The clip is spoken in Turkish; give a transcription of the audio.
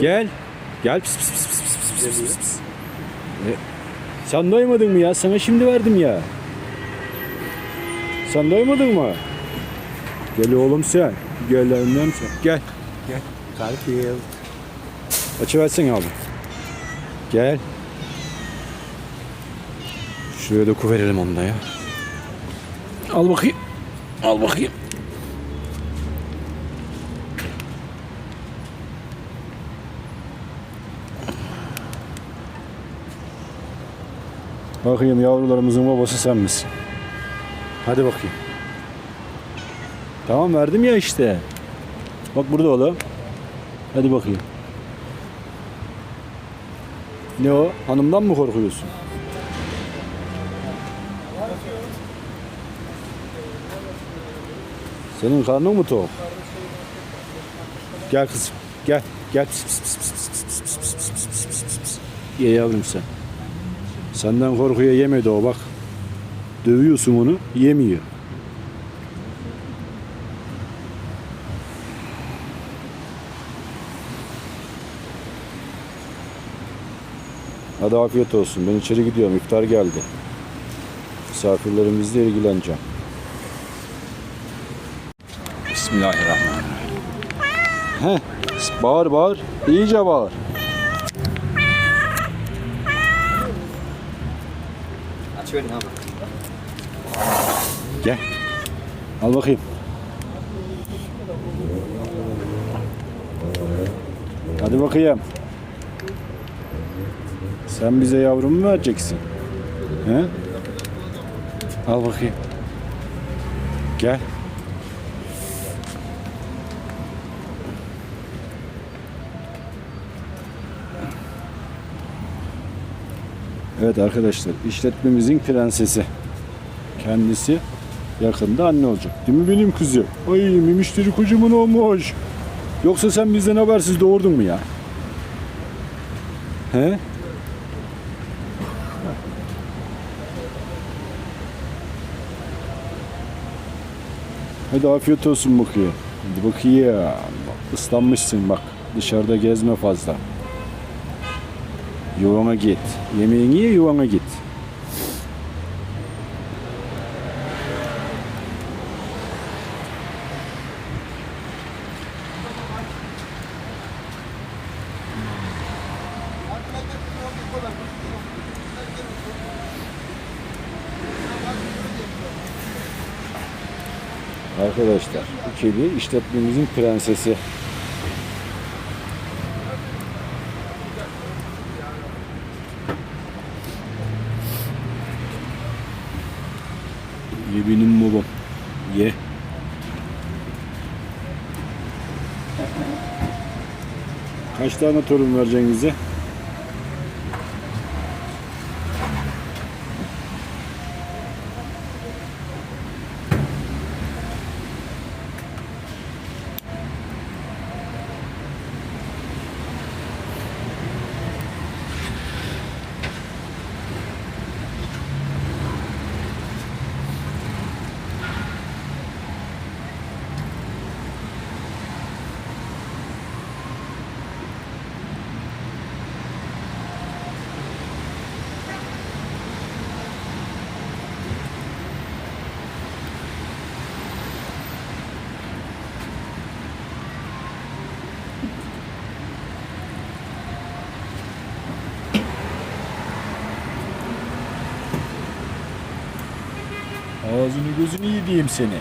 Gel. Gel. Pis, pis, pis, pis, pis, pis, pis, pis, pis. E, sen doymadın mı ya? Sana şimdi verdim ya. Sen doymadın mı? Gel oğlum sen. Gel annem sen. Gel. Gel. Garfield. Açıversin abi. Gel. Şuraya da ku verelim onu da ya. Al bakayım. Al bakayım. Bakayım yavrularımızın babası sen misin? Hadi bakayım. Tamam verdim ya işte. Bak burada oğlum. Hadi bakayım. Ne o? Hanımdan mı korkuyorsun? Senin karnın mı tok? Gel kızım. Gel. Gel. Ye yavrum sen. Senden korkuya yemedi o bak. Dövüyorsun onu, yemiyor. Hadi afiyet olsun. Ben içeri gidiyorum. İftar geldi. Misafirlerimizle ilgileneceğim. Bismillahirrahmanirrahim. Heh, bağır bağır. İyice bağır. Açıverin abi. Gel. Al bakayım. Hadi bakayım. Sen bize yavrumu mu vereceksin? He? Al bakayım. Gel. Evet arkadaşlar işletmemizin prensesi. Kendisi yakında anne olacak. Değil mi benim kızım? Ay mimişleri kocaman olmuş. Yoksa sen bizden habersiz doğurdun mu ya? He? Hadi afiyet olsun bakayım. Hadi bakayım. Islanmışsın bak. Dışarıda gezme fazla. Yuvana git. Yemeğini ye yuvana git. Arkadaşlar bu kedi işletmemizin prensesi. Ye benim babam. Ye. Kaç tane torun vereceksin bize? Ağzını gözünü yediğim seni.